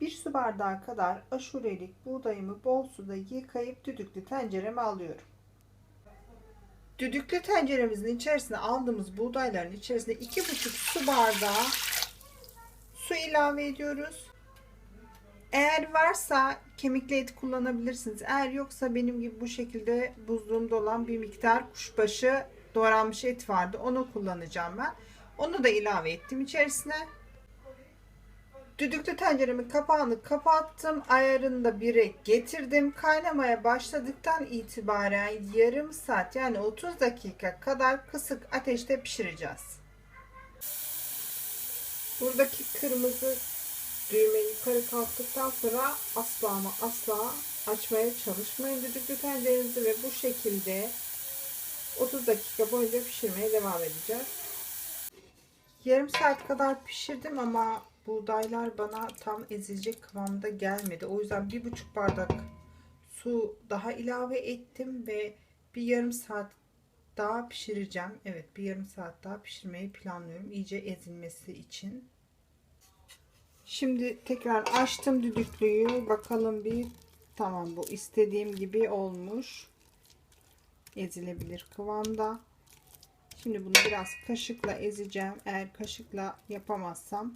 1 su bardağı kadar aşurelik buğdayımı bol suda yıkayıp düdüklü tencereme alıyorum. Düdüklü tenceremizin içerisine aldığımız buğdayların içerisine 2,5 su bardağı su ilave ediyoruz. Eğer varsa kemikli et kullanabilirsiniz. Eğer yoksa benim gibi bu şekilde buzluğumda olan bir miktar kuşbaşı doğranmış et vardı. Onu kullanacağım ben. Onu da ilave ettim içerisine. Düdüklü tenceremin kapağını kapattım. Ayarını da getirdim. Kaynamaya başladıktan itibaren yarım saat yani 30 dakika kadar kısık ateşte pişireceğiz. Buradaki kırmızı düğme yukarı kalktıktan sonra asla ama asla açmaya çalışmayın düdüklü tencerenizi ve bu şekilde 30 dakika boyunca pişirmeye devam edeceğiz. Yarım saat kadar pişirdim ama buğdaylar bana tam ezilecek kıvamda gelmedi. O yüzden bir buçuk bardak su daha ilave ettim ve bir yarım saat daha pişireceğim. Evet bir yarım saat daha pişirmeyi planlıyorum. iyice ezilmesi için. Şimdi tekrar açtım düdüklüyü. Bakalım bir tamam bu istediğim gibi olmuş. Ezilebilir kıvamda. Şimdi bunu biraz kaşıkla ezeceğim. Eğer kaşıkla yapamazsam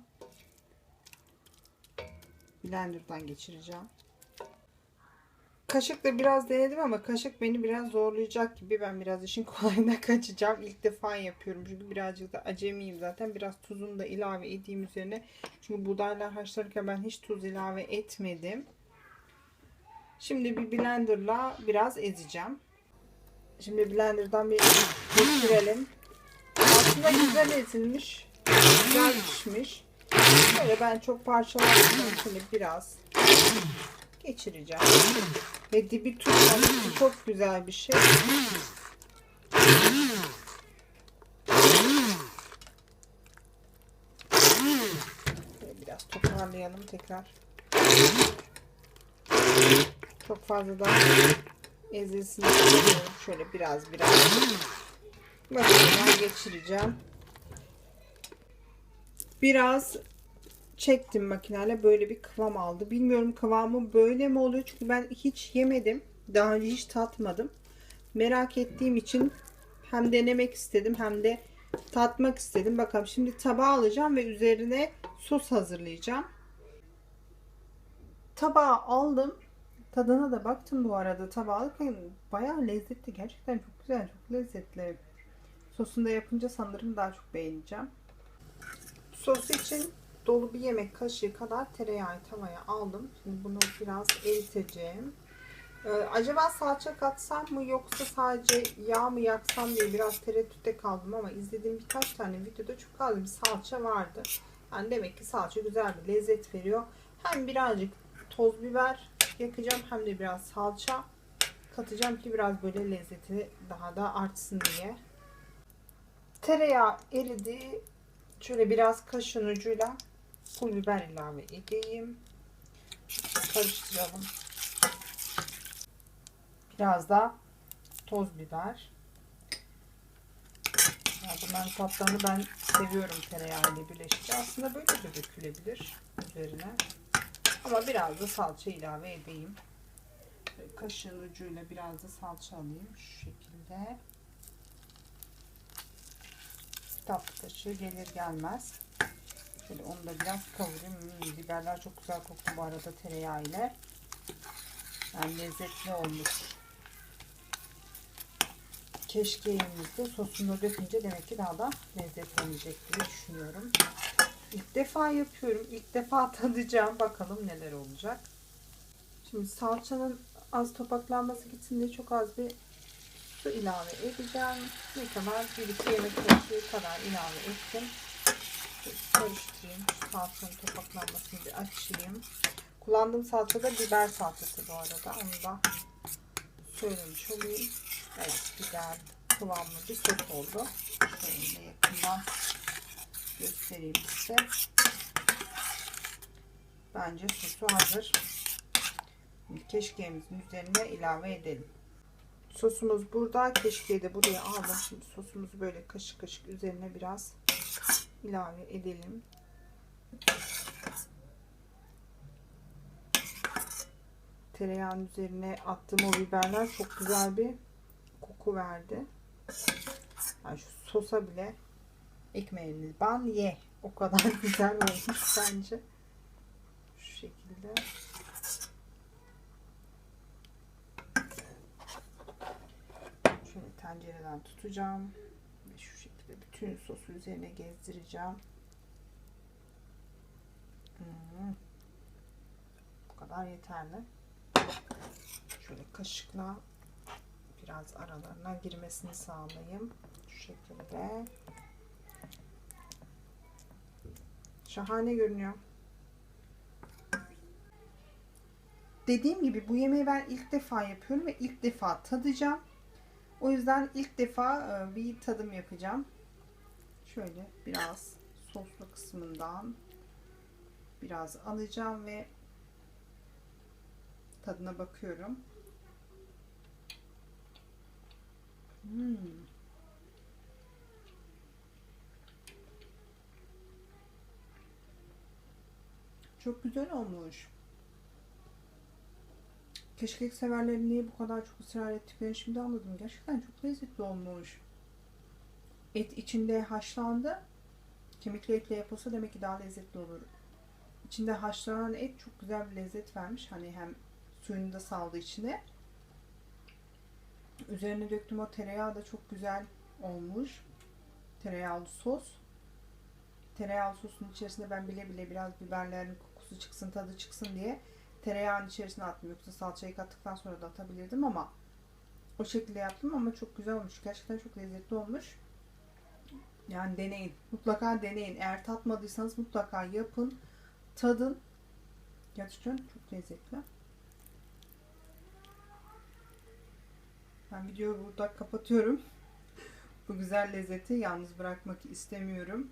blenderdan geçireceğim. Kaşıkla biraz denedim ama kaşık beni biraz zorlayacak gibi. Ben biraz işin kolayına kaçacağım. İlk defa yapıyorum. Çünkü birazcık da acemiyim zaten. Biraz tuzunu da ilave edeyim üzerine. Çünkü buğdaylar haşlarken ben hiç tuz ilave etmedim. Şimdi bir blenderla biraz ezeceğim. Şimdi blenderdan bir geçirelim. Aslında güzel ezilmiş. Güzel pişmiş. Böyle ben çok parçalarım. Şimdi biraz geçireceğim. Ve dibi tutmamış. Çok güzel bir şey. Şöyle biraz toparlayalım tekrar. Çok fazla da ezilsin. Şöyle biraz biraz. Bakın geçireceğim. Biraz çektim makineyle böyle bir kıvam aldı. Bilmiyorum kıvamı böyle mi oluyor çünkü ben hiç yemedim. Daha önce hiç tatmadım. Merak ettiğim için hem denemek istedim hem de tatmak istedim. Bakalım şimdi tabağa alacağım ve üzerine sos hazırlayacağım. Tabağa aldım. Tadına da baktım bu arada. Alırken bayağı lezzetli. Gerçekten çok güzel, çok lezzetli. Sosunu da yapınca sanırım daha çok beğeneceğim. Sos için dolu bir yemek kaşığı kadar tereyağı tavaya aldım. Şimdi bunu biraz eriteceğim. Ee, acaba salça katsam mı yoksa sadece yağ mı yaksam diye biraz tereddütte kaldım ama izlediğim birkaç tane videoda çok az bir salça vardı. Yani demek ki salça güzel bir lezzet veriyor. Hem birazcık toz biber yakacağım hem de biraz salça katacağım ki biraz böyle lezzeti daha da artsın diye. Tereyağı eridi. Şöyle biraz kaşın ucuyla pul biber ilave edeyim. Karıştıralım. Biraz da toz biber. Ya bunların tatlarını ben seviyorum tereyağı ile birleşince. Aslında böyle de dökülebilir üzerine. Ama biraz da salça ilave edeyim. Kaşığın ucuyla biraz da salça alayım. Şu şekilde. Tatlı kaşığı gelir gelmez. Şöyle onu da biraz kavurayım. Hmm, biberler çok güzel koktu bu arada tereyağı ile. Yani lezzetli olmuş. Keşke yerimizde sosunu dökünce demek ki daha da lezzetlenecek diye düşünüyorum. İlk defa yapıyorum. İlk defa tadacağım. Bakalım neler olacak. Şimdi salçanın az topaklanması gitsin diye çok az bir su ilave edeceğim. Ne kadar? 1-2 yemek kaşığı kadar ilave ettim. Karıştırayım. Salçanın topaklanmasını bir açayım. Kullandığım salça da biber salçası bu arada. Onu da söylemiş olayım. Evet güzel kıvamlı bir sos oldu. Şöyle yakından göstereyim size. Bence sosu hazır. Keşkeğimizin üzerine ilave edelim. Sosumuz burada. Keşkeği de buraya aldım. Şimdi sosumuzu böyle kaşık kaşık üzerine biraz ilave edelim. tereyağının üzerine attığım o biberler çok güzel bir koku verdi. Yani şu sosa bile ekmeğini ban ye. O kadar güzel olmuş bence. Şu şekilde. Şöyle tencereden tutacağım. Ve şu şekilde bütün sosu üzerine gezdireceğim. Hmm. Bu kadar yeterli. Şöyle kaşıkla biraz aralarına girmesini sağlayayım. Şu şekilde. Şahane görünüyor. Dediğim gibi bu yemeği ben ilk defa yapıyorum ve ilk defa tadacağım. O yüzden ilk defa e, bir tadım yapacağım. Şöyle biraz soslu kısmından biraz alacağım ve tadına bakıyorum. Hmm. Çok güzel olmuş. Keşkek severlerin niye bu kadar çok ısrar ettiklerini şimdi anladım. Gerçekten çok lezzetli olmuş. Et içinde haşlandı. Kemikli etle yapılsa demek ki daha lezzetli olur. İçinde haşlanan et çok güzel bir lezzet vermiş. Hani hem suyunu da saldı içine. Üzerine döktüm o tereyağı da çok güzel olmuş. Tereyağlı sos. Tereyağlı sosun içerisinde ben bile bile biraz biberlerin kokusu çıksın, tadı çıksın diye tereyağın içerisine attım. Yoksa salçayı kattıktan sonra da atabilirdim ama o şekilde yaptım ama çok güzel olmuş. Gerçekten çok lezzetli olmuş. Yani deneyin. Mutlaka deneyin. Eğer tatmadıysanız mutlaka yapın. Tadın. Gerçekten çok lezzetli. Ben videoyu burada kapatıyorum. Bu güzel lezzeti yalnız bırakmak istemiyorum.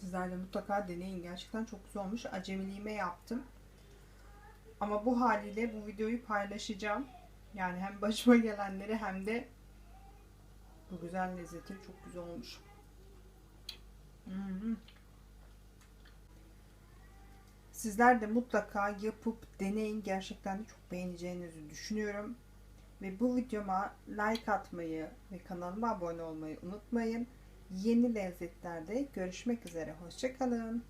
Sizler de mutlaka deneyin. Gerçekten çok güzel olmuş. Acemiliğime yaptım. Ama bu haliyle bu videoyu paylaşacağım. Yani hem başıma gelenleri hem de bu güzel lezzeti çok güzel olmuş. Hmm. Sizler de mutlaka yapıp deneyin. Gerçekten de çok beğeneceğinizi düşünüyorum. Ve bu videoma like atmayı ve kanalıma abone olmayı unutmayın. Yeni lezzetlerde görüşmek üzere. Hoşçakalın.